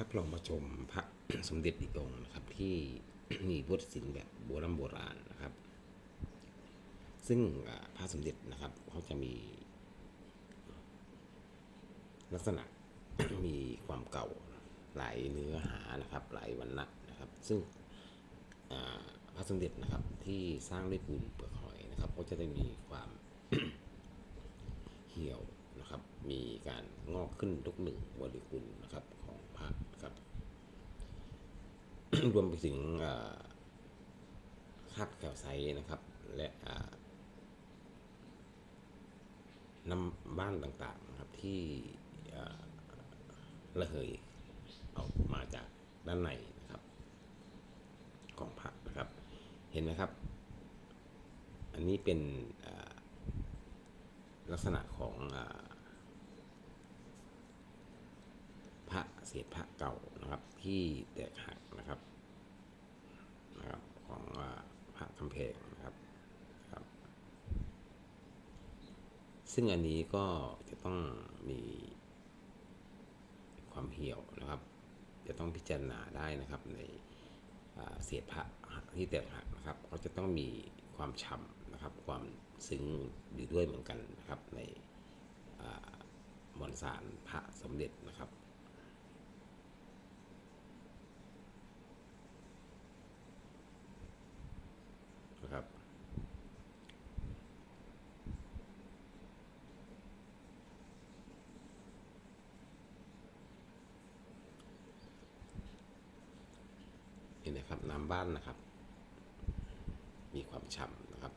ครับเรามาชมพระสมเด็จอีกองนะครับที่มีพุทธศิลป์แบบโบราณโบราณนะครับ ซึ่งพระสมเด็จนะครับเขาจะมี ลักษณะมีความเก่าหลายเนื้อหานะครับหลายวันนะนะครับ ซึ่งพระสมเด็จนะครับที่สร้างด้วยปูนเปลือกหอยนะครับก็จะได้มีความเหี่ยวนะครับ มีการงอกขึ้นทุกหนึ่งบริกุลนะครับของพระครับ รวมไปถึงอ่าคราบแคลไซต์นะครับ และน้ำบ้านต่างๆนะครับที่ระเหยออกมาจากด้านในนะครับ ของพระนะครับ เห็นไหมครับ อันนี้เป็นลักษณะของอาพระเศ ษพระเก่านะครับ ที่แตกหักนะครับนะครับของพระคำแพงนะครับครับ ซึ่งอันนี้ก็จะต้องมีความเหี่ยวนะครับ จะต้องพิจารณาได้นะครับในเศษพระที่แตกหักนะครับก็จะต้องมีความฉ่ำนะครับ ความซึ้งอยู่ด้วยเหมือนกันนะครับในมวลสารพระสมเด็จนะครับ เห็ นะครับน้ำบ้านนะครับ มีความฉ่ำนะครับ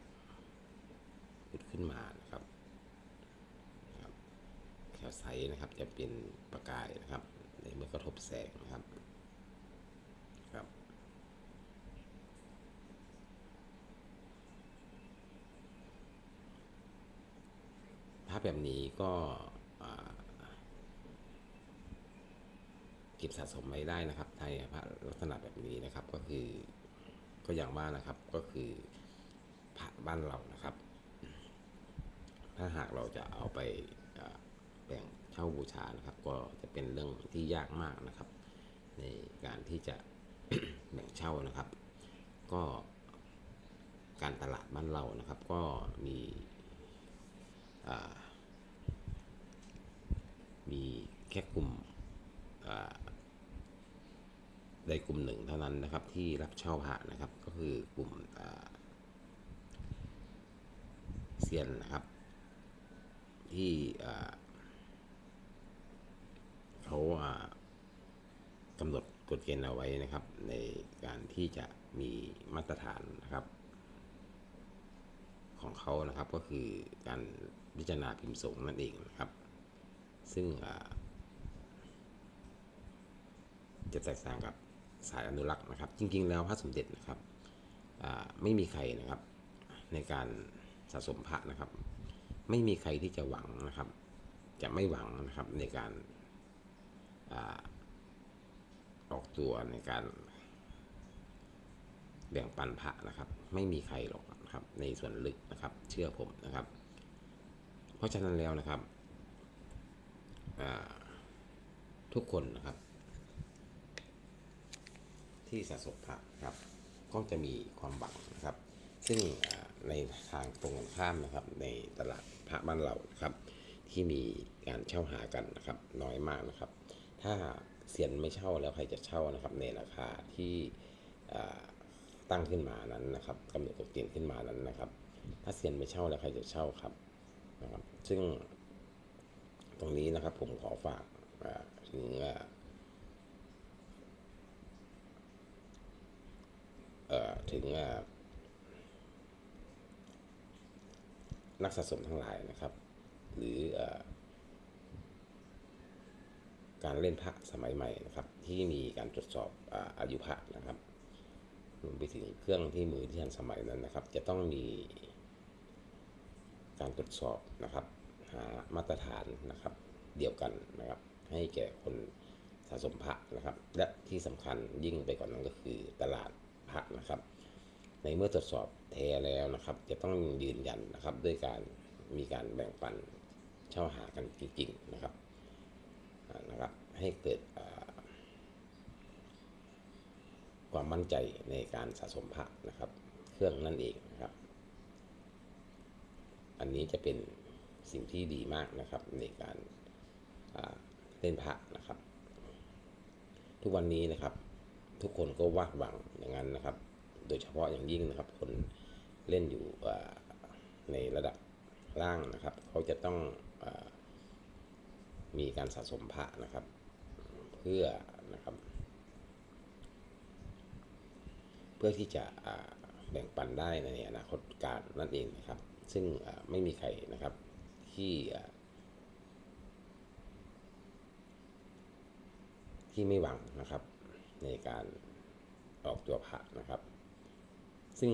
พุดขึ้นมานะครับครับแคลไซต์นะครับจะเป็นประกายนะครับ ในเมื่อกระทบแสงนะครับครับภาพแบบนี้ก็อ่า เก็บสะสมไว้ได้นะครับในพระลักษณะแบบนี้นะครับก็คือก็อย่างว่านะครับก็คือพระบ้านเรานะครับ ถ้าหากเราจะเอาไปแบ่งเช่าบูชานะครับ ก็จะเป็นเรื่องที่ยากมากนะครับ ในการที่จะแบ่งเช่านะครับ ก็การตลาดบ้านเรานะครับ ก็มีมีแค่กลุ่ม ใดกลุ่มหนึ่งเท่านั้นนะครับที่รับเช่าพระนะครับก็คือกลุ่มเซียนนะครับ ที่เขากำหนดกฎเกณฑ์เอาไว้นะครับ ในการที่จะมีมาตรฐานนะครับ ของเขานะครับก็คือการพิจารณาพิมพ์ส่งนั่นเองนะครับ ซึ่งจะแตกต่างกับ สายอนุรักษ์นะครับ จริง ๆ แล้วพระสมเด็จนะครับไม่มีใครนะครับในการสะสมพระนะครับ ไม่มีใครที่จะหวังนะครับ จะไม่หวังนะครับในการออกตัวในการแบ่งปันพระนะครับ ไม่มีใครหรอกนะครับ ในส่วนลึกนะครับ เชื่อผมนะครับ เพราะฉะนั้นแล้วนะครับทุกคนนะครับ ที่สะสมพระครับ ก็จะมีความหวังนะครับ ซึ่งในทางตรงกันข้ามนะครับ ในตลาดพระบ้านเรานะครับ ที่มีการเช่าหากันนะครับ น้อยมากนะครับ ถ้าเซียนไม่เช่าแล้วใครจะเช่านะครับ ในราคาที่ตั้งขึ้นมานั้นนะครับกำหนดกฎเกณฑ์ขึ้นมานั้นนะครับ ถ้าเซียนไม่เช่าแล้วใครจะเช่าครับนะครับ ซึ่งตรงนี้นะครับผมขอฝากถึงอ่าเอ่อ ถึงนักสะสมทั้งหลายนะครับ หรืออการเล่นพระสมัยใหม่นะครับ ที่มีการตรวจสอบอาอายุพระนะครับรวมไปถึงเครื่องที่มือที่ทันสมัยนั้นนะครับ จะต้องมีการตรวจสอบนะครับ หามาตรฐานนะครับ เดียวกันนะครับ ให้แก่คนสะสมพระนะครับ และที่สำคัญยิ่งไปกว่านนั้นก็คือตลาด พระนะครับ ในเมื่อตรวจสอบแท้แล้วนะครับ จะต้องยืนยันนะครับด้วยการมีการแบ่งปันเช่าหากันจริงๆนะครับนะครับให้เกิดอ่ามมั่นใจในการสะสมพระนะครับ เครื่องนั่นเองนะครับ อันนี้จะเป็นสิ่งที่ดีมากนะครับในการเล่นพระนะครับ ทุกวันนี้นะครับ ทุกคนก็วาดหวังอย่างนั้นนะครับ โดยเฉพาะอย่างยิ่งนะครับ คนเล่นอยู่ในระดับล่างนะครับ เขาจะต้องอมีการสะสมพระนะครับ เพื่อนะครับ เพื่อที่จะแบ่งปันได้ในอนาคตการนั่นเองนะครับ ซึ่งไม่มีใครนะครับที่ที่ไม่หวังนะครับ ในการออกตัวพระนะครับ ซึ่ง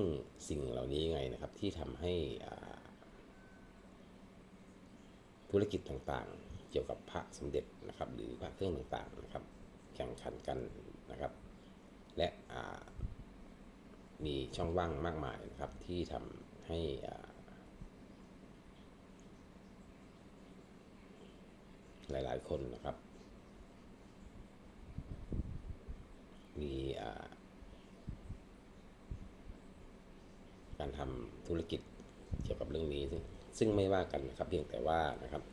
สิ่งเหล่านี้ไงนะครับที่ทำให้ธุรกิจต่างๆ เกี่ยวกับพระสมเด็จนะครับ หรือพระเครื่องต่างๆนะครับ แข่งขันกันนะครับ และมีช่องว่างมากมายนะครับ ที่ทำให้หลายๆ คนนะครับ มีการทำธุรกิจเกี่ยวกับเรื่องนี้ซึ่งซึ่งไม่ว่ากันนะครับ เพียงแต่ว่านะครับ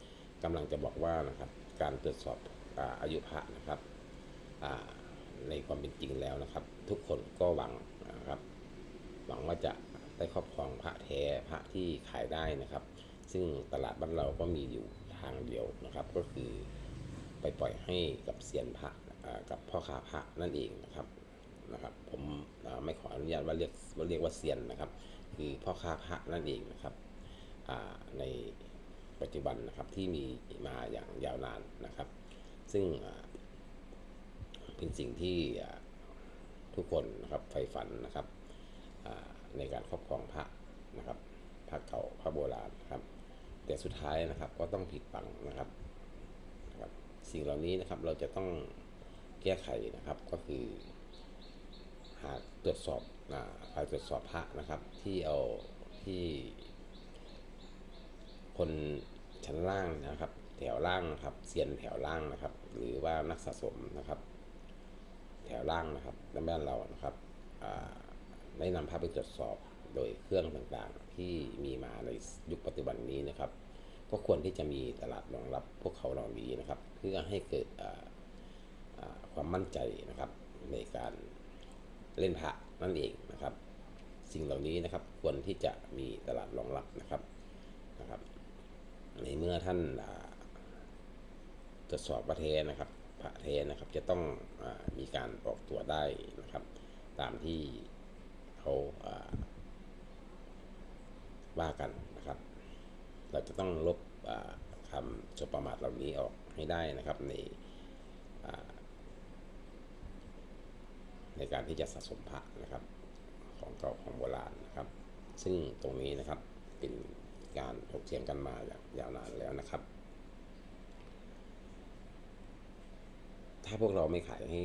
กำลังจะบอกว่านะครับ การตรวจสอบอาอายุพระนะครับในความเป็นจริงแล้วนะครับ ทุกคนก็หวังนะครับ หวังว่าจะได้ครอบครองพระแท้พระที่ขายได้นะครับ ซึ่งตลาดบ้านเราก็มีอยู่ทางเดียวนะครับ ก็คือไปปล่อยให้กับเซียนพระ กับพ่อค้าพระนั่นเองนะครับนะครับผมไม่ขออนุญาตว่าเรียกว่าเรียกว่าเซียนนะครับ คือพ่อค้าพระนั่นเองนะครับในปัจจุบันนะครับที่มีมาอย่างยาวนานนะครับ ซึ่งเป็นสิ่งที่ทุกคนนะครับใฝ่ฝันนะครับในการครอบครองพระนะครับพระเก่าพระโบราณครับ แต่สุดท้ายนะครับก็ต้องผิดหวังนะครับนะครับ สิ่งเหล่านี้นะครับเราจะต้อง แก้ไขนะครับก็คือหากตรวจสอบฝ่ายตรวจสอบพระนะครับ ที่เอาที่คนชั้นล่างนะครับ แถวล่างนะครับเซียนแถวล่างนะครับ หรือว่านักสะสมนะครับ แถวล่างนะครับในบ้านเรานะครับได้นำภาพไปตรวจสอบโดยเครื่องต่างๆ ที่มีมาในยุคปัจจุบันนี้นะครับ ก็ควรที่จะมีตลาดรองรับพวกเขาเหล่านี้นะครับ เพื่อให้เกิดอ่า ความมั่นใจนะครับในการเล่นพระนั่นเองนะครับ สิ่งเหล่านี้นะครับควรที่จะมีตลาดรองรับนะครับนะครับ ในเมื่อท่านตรวจสอบประเทศนะครับพระเทศนะครับจะต้องอมีการออกตัวได้นะครับ ตามที่เขาาว่ากันนะครับ เราจะต้องลบคำสบประมาทเหล่านี้ออกให้ได้นะครับในอ่า ในการที่จะสะสมพระนะครับของเก่าของโบราณนะครับ ซึ่งตรงนี้นะครับเป็นการถกเถียงกันมาอย่างยาวนานแล้วนะครับ ถ้าพวกเราไม่ขายให้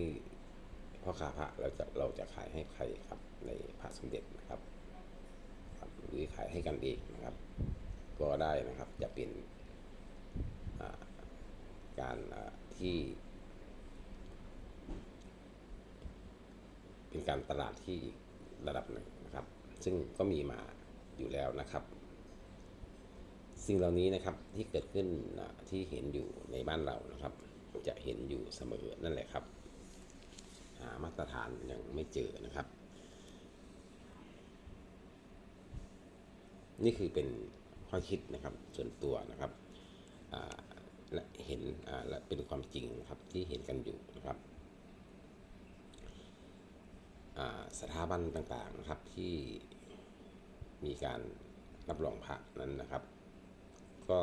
พ่อค้าพระเราจะเราจะขายให้ใครครับในพระสมเด็จนะครับหรือขายให้กันเองนะครับ ก็ได้นะครับจะเป็นการที่ เป็น การตลาดที่ระดับหนึ่งนะครับ ซึ่งก็มีมาอยู่แล้วนะครับ สิ่งเหล่านี้นะครับที่เกิดขึ้นที่เห็นอยู่ในบ้านเรานะครับ จะเห็นอยู่เสมอนั่นแหละครับหามาตรฐานยังไม่เจอนะครับ นี่คือเป็นข้อคิดนะครับส่วนตัวนะครับและเห็นและเป็นความจริงนะครับที่เห็นกันอยู่นะครับ สถาบันต่างๆนะครับที่มีการรับรองพระนั้นนะครับ ก็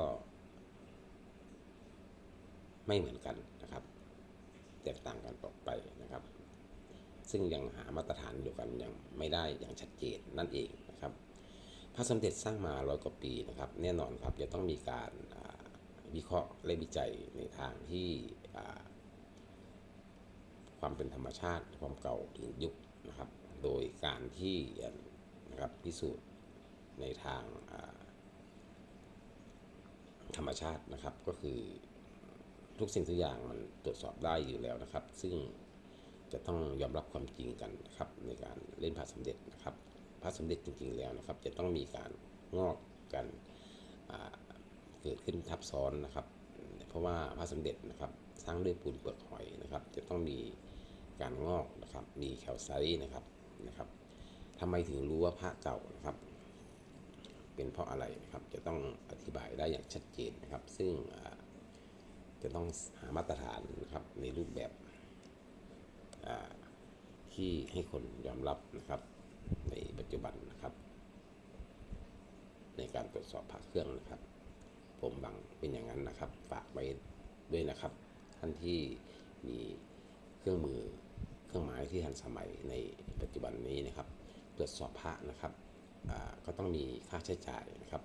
ไม่เหมือนกันนะครับ แตกต่างกันออกไปนะครับ ซึ่งยังหามาตรฐานเดียวกันยังไม่ได้อย่างชัดเจนนั่นเองนะครับ พระสมเด็จสร้างมาร้อยกว่าปีนะครับ แน่นอนครับจะต้องมีการวิเคราะห์และวิจัยในทางที่ความเป็นธรรมชาติความเก่าถึงยุค นะครับ โดยการที่นะครับพิสูจน์ในทางธรรมชาตินะครับก็คือทุกสิ่งทุกอย่างมันตรวจสอบได้อยู่แล้วนะครับ ซึ่งจะต้องยอมรับความจริงกันนะครับในการเล่นพระสมเด็จนะครับพระสมเด็จจริงๆแล้วนะครับ จะต้องมีการงอกกันเกิดขึ้นทับซ้อนนะครับ เพราะว่าพระสมเด็จนะครับสร้างด้วยปูนเปลือกหอยนะครับ จะต้องมี การงอกนะครับมีแคลไซต์นะครับนะครับทำไมถึงรู้ว่าพระเก่านะครับ เป็นเพราะอะไรนะครับจะต้องอธิบายได้อย่างชัดเจนนะครับ ซึ่งจะต้องหามาตรฐานนะครับในรูปแบบที่ให้คนยอมรับนะครับ ในปัจจุบันนะครับ ในการตรวจสอบพระเครื่องนะครับ ผมบังเป็นอย่างนั้นนะครับ ฝากไว้ด้วยนะครับ ท่านที่มีเครื่องมือ รื่องหมายที่ทันสมัยในปัจจุบันนี้นะครับ ตรวจสอบพระนะครับก็ต้องมีค่าใช้จ่ายนะครับ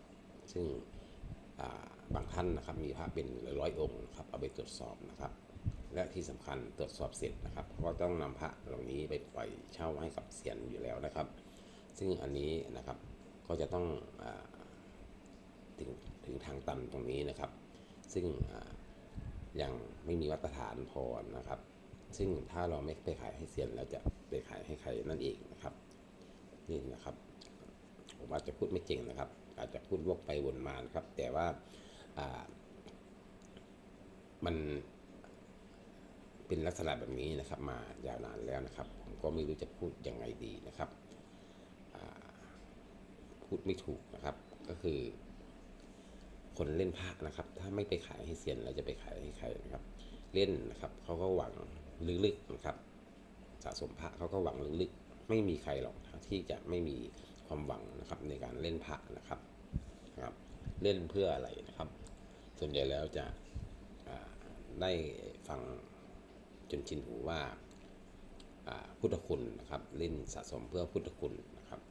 ซึ่งบางท่านนะครับมีพระเป็นร้อยองค์นะครับเอาไปตรวจสอบนะครับ และที่สำคัญตรวจสอบเสร็จนะครับ ก็ต้องนำพระเหล่านี้ไปปล่อยเช่าให้กับเซียนอยู่แล้วนะครับ ซึ่งอันนี้นะครับก็จะต้องอถึงถึงทางตันตรงนี้นะครับ ซึ่งยังไม่มีมาตรฐานพอนะครับ ซึ่งถ้าเราไม่ไปขายให้เซียนเราจะไปขายให้ใครนั่นเองนะครับ นี่นะครับ ผมอาจจะพูดไม่เก่งนะครับ อาจจะพูดวกไปวนมานะครับ แต่ว่ามันเป็นลักษณะแบบนี้นะครับมายาวนานแล้วนะครับ ผมก็ไม่รู้จะพูดยังไงดีนะครับพูดไม่ถูกนะครับ ก็คือ คนเล่นพระนะครับ ถ้าไม่ไปขายให้เซียนเราจะไปขายให้ใครนะครับ เล่นนะครับเขาก็หวัง ลึกๆนะครับ สะสมพระเขาก็หวังลึกๆ ไม่มีใครหรอกที่จะไม่มีความหวังนะครับในการเล่นพระนะครับนะครับ เล่นเพื่ออะไรนะครับ ส่วนใหญ่แล้วจะได้ฟังจนชินหูว่าพุทธคุณนะครับเล่นสะสมเพื่อพุทธคุณนะครับ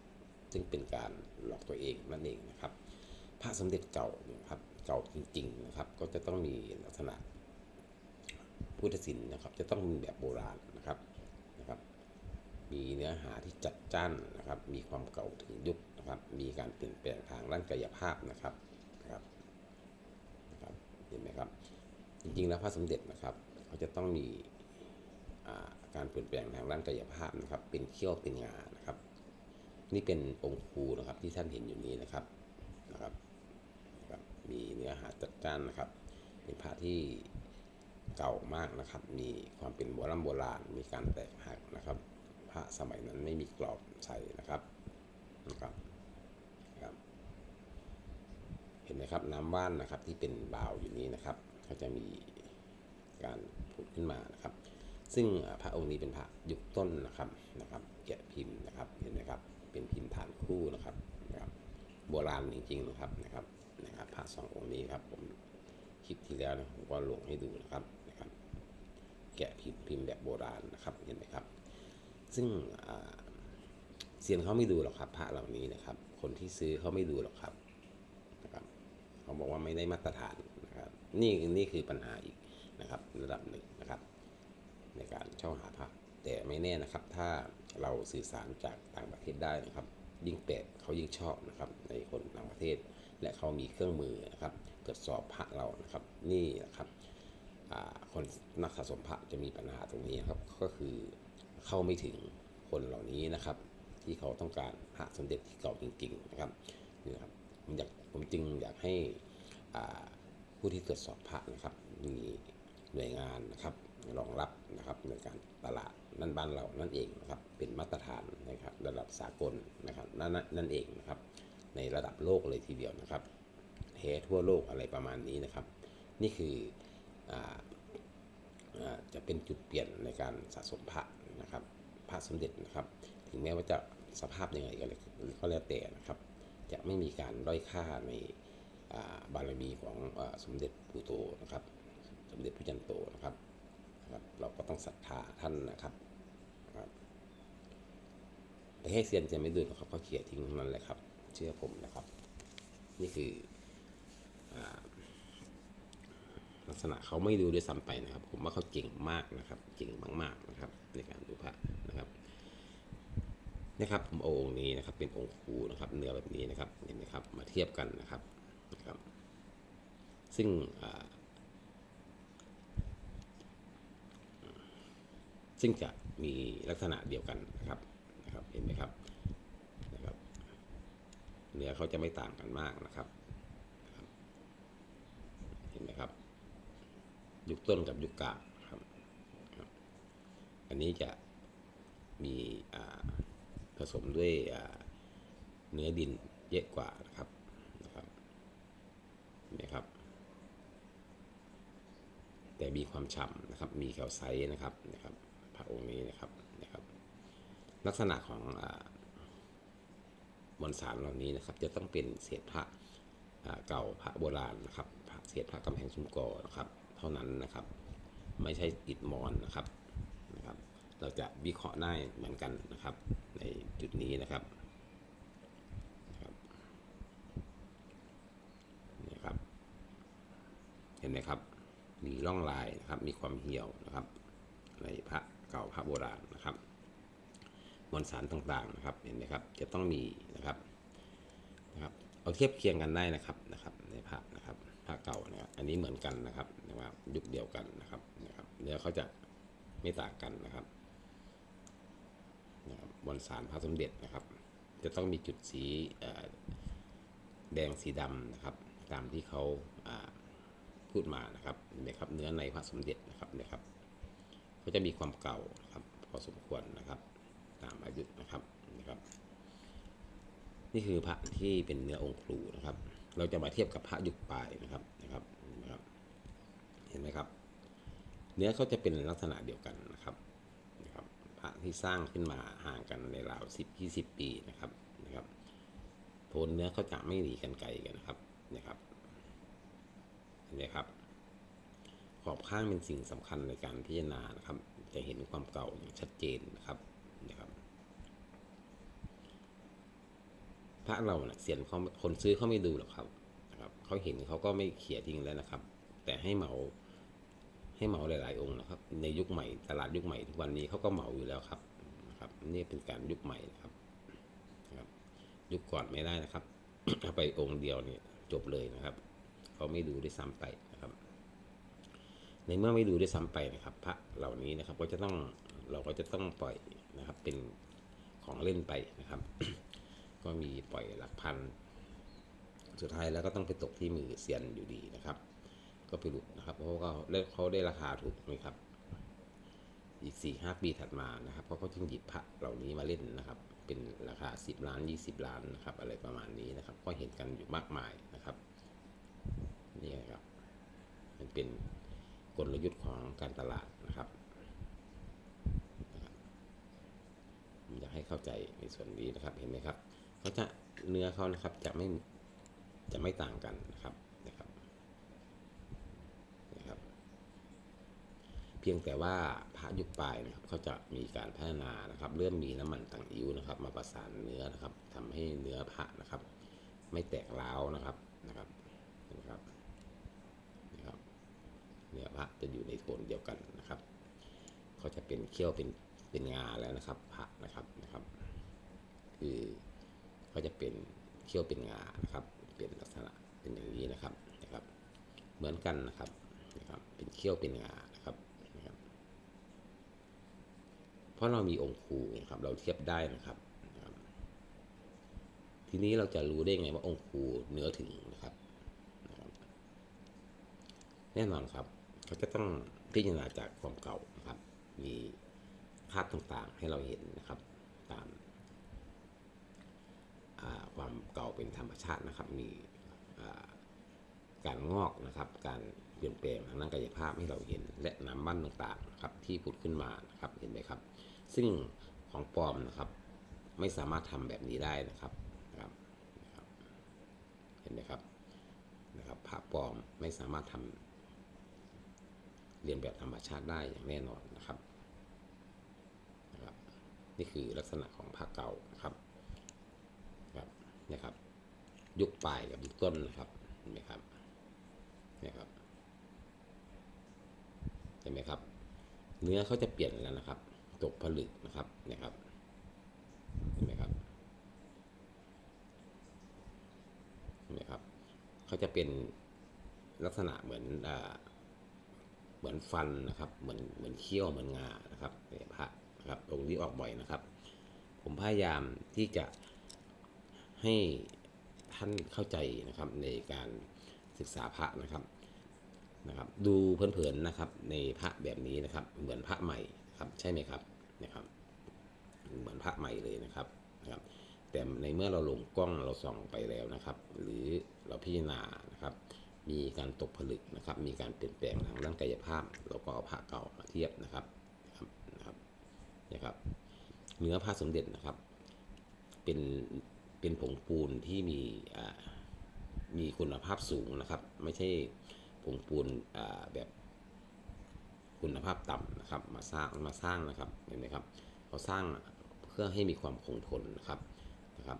ซึ่งเป็นการหลอกตัวเองนั่นเองนะครับพระสมเด็จเก่านี่ยครับเก่าจริงๆนะครับ ก็จะต้องมีลักษณะ พุทธศิลป์นะครับ จะต้องมีแบบโบราณนะครับนะครับ มีเนื้อหาที่จัดจ้านนะครับ มีความเก่าถึงยุคนะครับ มีการเปลี่ยนแปลงทางด้านกายภาพนะครับนะครับนะครับเห็นไหมครับ จริงๆแล้วพระสมเด็จนะครับเขาจะต้องมีการเปลี่ยนแปลงทางด้านกายภาพนะครับ เป็นเขี้ยวเป็นงานะครับ นี่เป็นองค์ครูนะครับที่ท่านเห็นอยู่นี้นะครับนะครับนะครับมีเนื้อหาจัดจ้านนะครับ เป็นพระที่ เก่ามากนะครับ มีความเป็นโบราณโบราณ มีการแตกหักนะครับ พระสมัยนั้นไม่มีกรอบใส่นะครับนะครับครับ เห็นไหมครับน้ำว่านนะครับที่เป็นบาวอยู่นี้นะครับเขาจะมีการผุดขึ้นมานะครับ ซึ่งพระองค์นี้เป็นพระยุคต้นนะครับนะครับ แกะพิมพ์นะครับเห็นไหมครับเป็นพิมพ์ฐานคู่นะครับนะครับ โบราณจริงๆนะครับนะครับนะครับพระสององค์นี้ครับผมคลิปที่แล้วนะผมก็ลงให้ดูนะครับ แกะพิมพ์พิมพ์แบบโบราณนะครับเห็นไหมครับ ซึ่งเซียนเขาไม่ดูหรอกครับพระเหล่านี้นะครับ คนที่ซื้อเขาไม่ดูหรอกครับนะครับเขาบอกว่าไม่ได้มาตรฐานนะครับนี่นี่คือปัญหาอีกนะครับ ระดับหนึ่งนะครับ ในการเช่าหาพระแต่ไม่แน่นะครับ ถ้าเราสื่อสารจากต่างประเทศได้นะครับ ยิ่งแปลกเขายิ่งชอบนะครับ ในคนต่างประเทศ และเขามีเครื่องมือนะครับ ตรวจสอบพระเรานะครับ นี่นะครับ คนนักสะสมพระจะมีปัญหาตรงนี้ครับก็คือเข้าไม่ถึงคนเหล่านี้นะครับ ที่เขาต้องการพระสมเด็จที่เก่าจริง ๆ นะครับนี่ครับผมอยากผมจึงอยากให้ผู้ที่ตรวจสอบพระนะครับมีหน่วยงานนะครับรองรับนะครับในการตลาดนั่นบ้านเรานั่นเองนะครับเป็นมาตรฐานนะครับระดับสากลนะครับนั่นนั่นเองนะครับในระดับโลกเลยทีเดียวนะครับแท้ทั่วโลกอะไรประมาณนี้นะครับ นี่คือ จะเป็นจุดเปลี่ยนในการสะสมพระนะครับพระสมเด็จนะครับ ถึงแม้ว่าจะสภาพยังไงก็เลยก็แล้วแต่นะครับ จะไม่มีการด้อยค่าในาบารมีของอสมเด็จปู่โตนะครับ สมเด็จพระจันโตนะครับนะครับ เราก็ต้องศรัทธาท่านนะครับนะครับไปให้เซียนจะไม่ดูหรอกครับก็เขี่ยทิ้งนั้นแหละครับ เชื่อผมนะครับ นี่คืออ ลักษณะเขาไม่ดูด้วยซ้ำไปนะครับ ผมว่าเขาเก่งมากนะครับเก่งมากๆนะครับ ในการดูพระนะครับนะครับผมเอาองค์นี้นะครับเป็นองค์ครูนะครับเนื้อแบบนี้นะครับเห็นไหมครับมาเทียบกันนะครับนะครับ ซึ่งซึ่งจะมีลักษณะเดียวกันนะครับนะครับเห็นไหมครับนะครับ เนื้อเขาจะไม่ต่างกันมากนะครับ เห็นไหมครับ ยุคต้นกับยุคกลางครับ อันนี้จะมีผสมด้วยเนื้อดินเยอะกว่านะครับนะครับนไหมครับ แต่มีความฉ่ำนะครับ มีแคลไซต์นะครับนะครับพระองค์นี้นะครับนะครับ ลักษณะของอมวลสารเหล่านี้นะครับ จะต้องเป็นเศษพระเก่าพระโบราณนะครับ เศษพระกำแพงชุมกอนะครับ เท่านั้นนะครับ ไม่ใช่อิฐมอนนะครับนะครับ เราจะวิเคราะห์ได้เหมือนกันนะครับ ในจุดนี้นะครับนี่ครับ เห็นไหมครับ มีร่องลายนะครับ มีความเหี่ยวนะครับ ในพระเก่าพระโบราณนะครับมวลสารต่างๆนะครับ เห็นไหมครับ จะต้องมีนะครับนะครับ เอาเทียบเคียงกันได้นะครับนะครับ ในพระนะครับพระเก่าเนี่ยอันนี้เหมือนกันนะครับ นะครับยุคเดียวกันนะครับนะครับเนื้อเขาจะไม่ต่างกันนะครับนะครับมวลสารพระสมเด็จนะครับ จะต้องมีจุดสีแดงสีดำนะครับ ตามที่เขาาพูดมานะครับเห็นะครับเนื้อในพระสมเด็จนะครับเนะครับก็จะมีความเก่านะครับพอสมควรนะครับ ตามอายุนะครับนะครับ นี่คือพระที่เป็นเนื้อองค์ครูนะครับ เราจะมาเทียบกับพระยุคปลายนะครับนะครับ เห็นไหมครับ เนื้อเขาจะเป็นลักษณะเดียวกันนะครับนะครับพระที่สร้างขึ้นมาห่างกันในราวสิบยี่สิบปีนะครับนะครับโทนเนื้อเขาจะไม่หนีกันไกลกันนะครับนะครับเห็นไหมครับ ขอบข้างเป็นสิ่งสำคัญในการพิจารณานะครับ จะเห็นความเก่าอย่างชัดเจนนะครับนะครับพระเราเนะ่ยเสียนเขาคนซื้อเขาไม่ดูหรอกครับนะครับเขาเห็นเขาก็ไม่เขี่ยทิ้งแล้วนะครับ แต่ให้เหมาให้เหมาหลาย ๆ องค์นะครับ ในยุคใหม่ตลาดยุคใหม่ทุกวันนี้เขาก็เหมาอยู่แล้วครับนะครับนี่เป็นการยุคใหม่นะครับนะครับ ยุคก่อนไม่ได้นะครับเอาไปองค์เดียวเนี่ยจบเลยนะครับเขาไม่ดูด้วยซ้ำไปนะครับ ในเมื่อไม่ดูด้วยซ้ำไปนะครับ พระเหล่านี้นะครับก็จะต้องเราก็จะต้องปล่อยนะครับ เป็นของเล่นไปนะครับ ก็มีปล่อยหลักพันสุดท้ายแล้วก็ต้องไปตกที่มือเซียนอยู่ดีนะครับ ก็ไปหลุดนะครับ เพราะว่าเขาเขาได้ราคาถูกไหมครับ อีกสี่ห้าปีถัดมานะครับเขาก็จึงหยิบพระเหล่านี้มาเล่นนะครับ เป็นราคา 10 ล้าน 20 ล้านนะครับ อะไรประมาณนี้นะครับ ก็เห็นกันอยู่มากมายนะครับนี่ครับ มันเป็นกลยุทธ์ของการตลาดนะครับผมอยากให้เข้าใจในส่วนนี้นะครับเห็นไหมครับเขาจะเนื้อเขานะครับจะไม่จะไม่ต่างกันนะครับ เพียงแต่ว่าพระยุคปลายนะครับเขาจะมีการพัฒนานะครับ เริ่มมีน้ำมันต่างอิ้วนะครับ มาประสานเนื้อนะครับทำให้เนื้อพระนะครับ ไม่แตกร้าวนะครับนะครับนะครับนะครับเนื้อพระจะอยู่ในโทนเดียวกันนะครับเขาจะเป็นเขี้ยวเป็นเป็นงาแล้วนะครับพระนะครับนะครับ คือเขาจะเป็นเขี้ยวเป็นงานะครับ เป็นลักษณะเป็นอย่างนี้นะครับนะครับ เหมือนกันนะครับนะครับ เป็นเขี้ยวเป็นงานะครับนะครับ เพราะเรามีองค์ครูนะครับเราเทียบได้นะครับ ทีนี้เราจะรู้ได้ไงว่าองค์ครูเนื้อถึงนะครับ แน่นอนครับเขาจะต้องพิจารณาจากความเก่านะครับ มีภาพต่างๆให้เราเห็นนะครับ ตามาความเก่าเป็นธรรมชาตินะครับ มีการงอกนะครับ การเปลี่ยนแปลงทางด้านกายภาพให้เราเห็น และน้ำบ้านต่างๆนะครับ ที่ผุดขึ้นมานะครับเห็นไหมครับ ซึ่งของปลอมนะครับ ไม่สามารถทำแบบนี้ได้นะครับนะครับเห็นไหมครับนะครับพระปลอมไม่สามารถทำเรียนแบบธรรมชาติได้อย่างแน่นอนนะครับนะครับ นี่คือลักษณะของผ้าเก่านะครับครับนะครับ ยุคปลายกับยุคต้นนะครับเห็นไหมครับนี่ยครับเห็นไหมครับ เนื้อเขาจะเปลี่ยนแล้วนะครับ ตกผลึกนะครับเนี่ยครับเห็นไหมครับเห็นไหมครับเขาจะเป็นลักษณะเหมือนอ่าเหมือนฟันนะครับ เหมือนเหมือนเขี้ยวเหมือนงานะครับในพระนะครับองค์นี้ออกบ่อยนะครับ ผมพยายามที่จะให้ท่านเข้าใจนะครับในการศึกษาพระนะครับนะครับ ดูเพลินๆนะครับ ในพระแบบนี้นะครับ เหมือนพระใหม่ ครับใช่ไหมครับนะครับเหมือนพระใหม่เลยนะครับนะครับ แต่ในเมื่อเราลงกล้องเราส่องไปแล้วนะครับ หรือเราพิจารณานะครับ มีการตกผลึกนะครับ มีการเปลี่ยนแปลงทางด้านกายภาพ เราก็เอาพระเก่ามาเทียบนะครับนะครับนะครับ เนื้อผ้าสมเด็จนะครับ เป็นเป็นผงปูนที่มีอ่ามีคุณภาพสูงนะครับ ไม่ใช่ผงปูนอ่าแบบ คุณภาพต่ำนะครับ มาสร้างมาสร้างนะครับเห็นไหมครับเขาสร้างเพื่อให้มีความคงทนนะครับนะครับ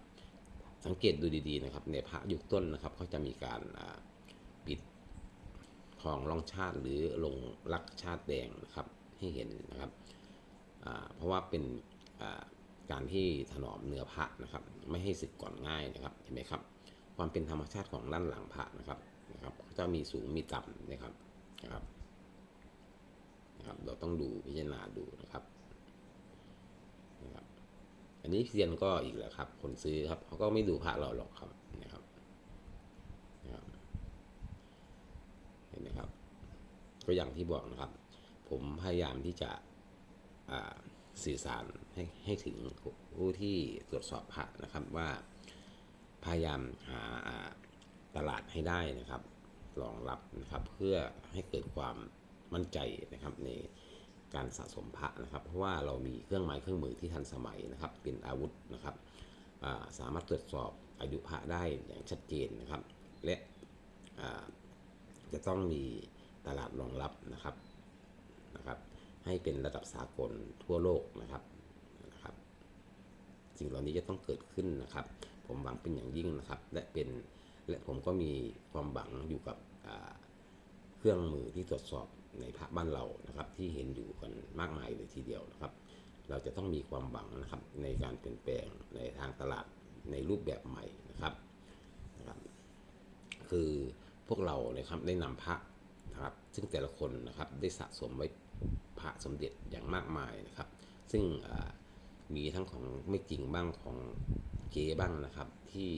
สังเกตดูดีๆนะครับ ในพระยุคต้นนะครับเขาจะมีการปิดทองร่องชาติหรือลงลักชาติแดงนะครับให้เห็นนะครับเพราะว่าเป็นการที่ถนอมเนื้อพระนะครับ ไม่ให้สึกก่อนง่ายนะครับเห็นไหมครับ ความเป็นธรรมชาติของด้านหลังพระนะครับนะครับจะมีสูงมีต่ำนะครับนะครับ นะครับ เราต้องดูพิจารณาดูนะครับนะครับ อันนี้เซียนก็อีกแล้วครับ คนซื้อครับเขาก็ไม่ดูพระเราหรอกครับนะครับนะครับ เห็นไหมครับก็อย่างที่บอกนะครับ ผมพยายามที่จะสื่อสารให้ให้ถึงผู้ที่ตรวจสอบพระนะครับว่าพยายามหาตลาดให้ได้นะครับรองรับนะครับ เพื่อให้เกิดความ มั่นใจนะครับในการสะสมพระนะครับ เพราะว่าเรามีเครื่องไม้เครื่องมือที่ทันสมัยนะครับ เป็นอาวุธนะครับาสามารถตรวจสอบอายุพระได้อย่างชัดเจนนะครับ และจะต้องมีตลาดรองรับนะครับนะครับ ให้เป็นระดับสากลทั่วโลกนะครับนะครับ สิ่งเหล่านี้จะต้องเกิดขึ้นนะครับ ผมหวังเป็นอย่างยิ่งนะครับ และเป็นและผมก็มีความหวังอยู่กับเครื่องมือที่ตรวจสอบ ในพระบ้านเรานะครับ ที่เห็นอยู่กันมากมายเลยทีเดียวนะครับ เราจะต้องมีความหวังนะครับ ในการเปลี่ยนแปลงในทางตลาดในรูปแบบใหม่นะครับนะครับ คือพวกเรานะครับได้นำพระนะครับ ซึ่งแต่ละคนนะครับได้สะสมไว้พระสมเด็จอย่างมากมายนะครับ ซึ่งมีทั้งของไม่จริงบ้างของเก๊บ้างนะครับ ที่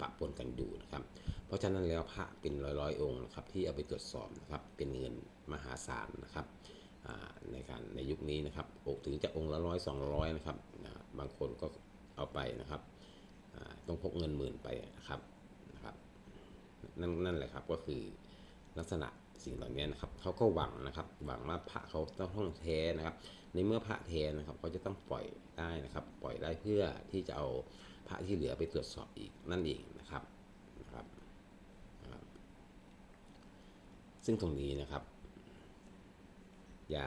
ปะปนกันอยู่นะครับ เพราะฉะนั้นแล้วพระเป็นร้อยๆองค์นะครับที่เอาไปตรวจสอบนะครับเป็นเงินมหาศาลนะครับในการในยุคนี้นะครับอกถึงจะองค์ละร้อยสองร้อยนะครับบางคนก็เอาไปนะครับต้องพกเงินหมื่นไปนะครับนะครับนั่นนั่นแหละครับก็คือลักษณะสิ่งเหล่านี้นะครับเขาก็หวังนะครับหวังว่าพระเขาต้องท่องแท้นะครับ ในเมื่อพระแท้นะครับเขาจะต้องปล่อยได้นะครับ ปล่อยได้เพื่อที่จะเอาพระที่เหลือไปตรวจสอบอีกนั่นเองนะครับนะครับนะครับ ซึ่งตรงนี้นะครับ อย่า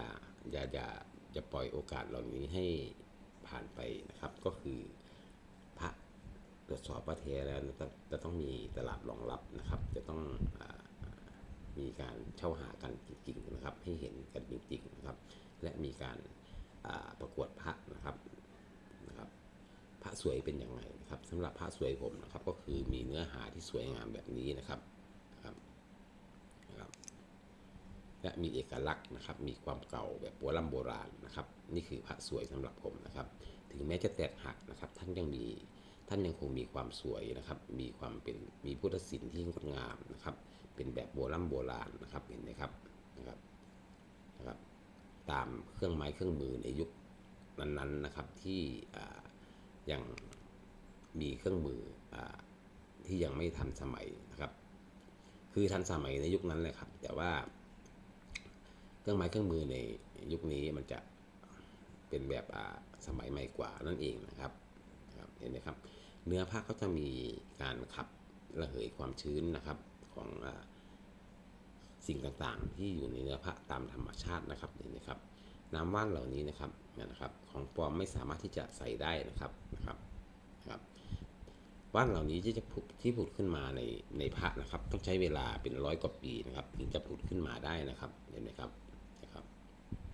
อย่าอย่าอย่าปล่อยโอกาสเหล่านี้ให้ผ่านไปนะครับ ก็คือพระตรวจสอบว่าเทแล้วนะจะต้องมีตลาดรองรับนะครับ จะต้องอมีการเช่าหากันจริงๆนะครับ ให้เห็นกันจริงๆนะครับ และมีการประกวดพระนะครับนะครับ พระสวยเป็นอย่างไรนะครับสำหรับพระสวยผมนะครับ ก็คือมีเนื้อหาที่สวยงามแบบนี้นะครับนะครับ และมีเอกลักษณ์นะครับ มีความเก่าแบบโบราณโบราณนะครับ นี่คือพระสวยสำหรับผมนะครับ ถึงแม้จะแตกหักนะครับ ท่านยังมีท่านยังคงมีความสวยนะครับ มีความเป็นมีพุทธศิลป์ที่งดงามนะครับ เป็นแบบโบราณโบราณนะครับเห็นไหมครับนะครับนะครับ ตามเครื่องไม้เครื่องมือในยุคนั้นๆนะครับที่ยังมีเครื่องมืออที่ยังไม่ทันสมัยนะครับ คือทันสมัยในยุคนั้นเลยครับ แต่ว่า รื่องไม้เครื่องมือในยุคนี้มันจะเป็นแบบสมัยใหม่กว่านั่นเองนะครับเห็นไหมครับ เนื้อผ้าก็จะมีการขับระเหยความชื้นนะครับของอสิ่งต่างๆ ที่อยู่ในเนื้อผ้าตามธรรมชาตินะครับเห็นไหมครับ น้ำว่านเหล่านี้นะครับเนี่ยนะครับ ของปลอมไม่สามารถที่จะใส่ได้นะครับนะครับนะครับว่านเหล่านี้ที่จะผุดที่ผุดขึ้นมาในในพระนะครับ ต้องใช้เวลาเป็นร้อยกว่าปีนะครับ ถึงจะผุดขึ้นมาได้นะครับเห็นไหมครับ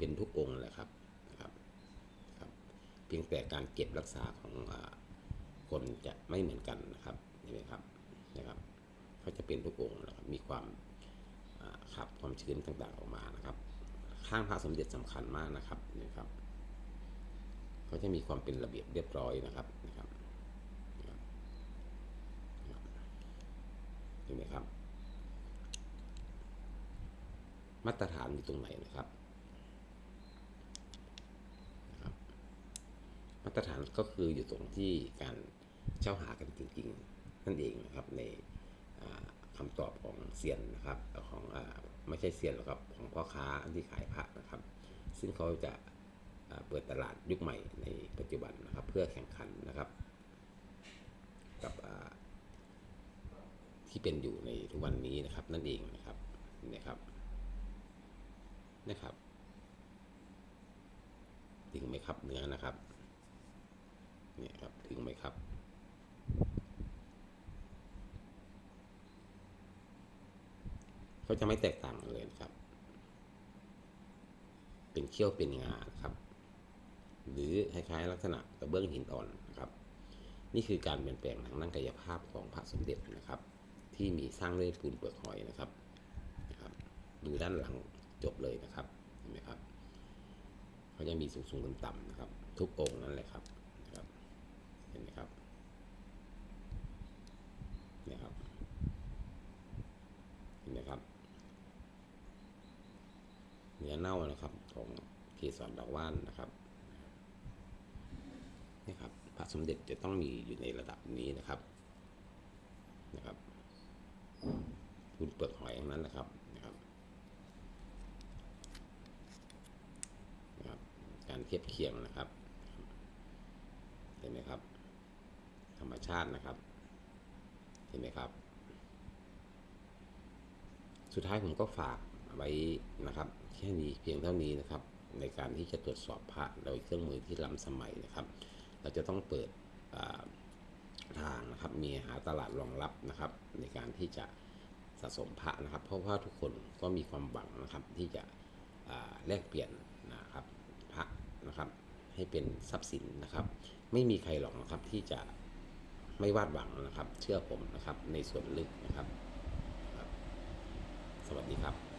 เป็นทุกองค์แหละครับนะครับครับ เพียงแต่การเก็บรักษาของอคนจะไม่เหมือนกันนะครับเห็นไหมครับนะครับเขาจะเป็นทุกองค์นะครับมีความขับความชื้นต่างๆออกมานะครับ ข้างพระสมเด็จสำคัญมากนะครับนี่ครับเขาจะมีความเป็นระเบียบเรียบร้อยนะครับนะครับเห็นไหมครับ มาตรฐานอยู่ตรงไหนนะครับ มาตรฐานก็คืออยู่ตรงที่การเช่าหากันจริงๆ นั่นเองนะครับในอ่าคำตอบของเซียนนะครับของอไม่ใช่เซียนหรอกครับของพ่อค้าที่ขายพระนะครับ ซึ่งเขาจะเปิดตลาดยุคใหม่ในปัจจุบันนะครับ เพื่อแข่งขันนะครับ กับที่เป็นอยู่ในทุกวันนี้นะครับนั่นเองนะครับนะครับนะครับถึงไหมครับเนื้อนะครับ เนี่ยครับถึงไหมครับ เขาจะไม่แตกต่างกันเลยนะครับ เป็นเขี้ยวเป็นงาครับ หรือคล้ายๆลักษณะกระเบื้องหินอ่อนนะครับ นี่คือการเปลี่ยนแปลงทางด้านกายภาพของพระสมเด็จนะครับ ที่มีสร้างด้วยปูนเปลือกหอยนะครับนะครับ ดูด้านหลังจบเลยนะครับเห็นไหมครับเขาจะมีสูงสูงต่ำๆนะครับ ทุกองค์นั่นแหละครับนะครับ เห็นไหมครับนี่ยครับเห็นไหมครับ เนื้อเน่านะครับ ของเกสรดอกว่านนะครับนี่ครับพระสมเด็จจะต้องมีอยู่ในระดับนี้นะครับนะครับคุณเปลือกหอยอย่างนั้นนะครับนะครับนะครับ การเทียบเคียงนะครับเห็นไหมครับ ธรรมชาตินะครับ เห็นไหมครับ สุดท้ายผมก็ฝาก ไว้นะครับ แค่นี้เพียงเท่านี้นะครับ ในการที่จะตรวจสอบพระโดยเครื่องมือที่ล้ำสมัยนะครับ เราจะต้องเปิดทางนะครับ มีหาตลาดรองรับนะครับ ในการที่จะสะสมพระนะครับ เพราะว่าทุกคนก็มีความหวังนะครับที่จะแลกเปลี่ยนนะครับพระนะครับ ให้เป็นทรัพย์สินนะครับ ไม่มีใครหรอกนะครับที่จะไม่วาดหวังนะครับ เชื่อผมนะครับในส่วนลึกนะครับ สวัสดีครับ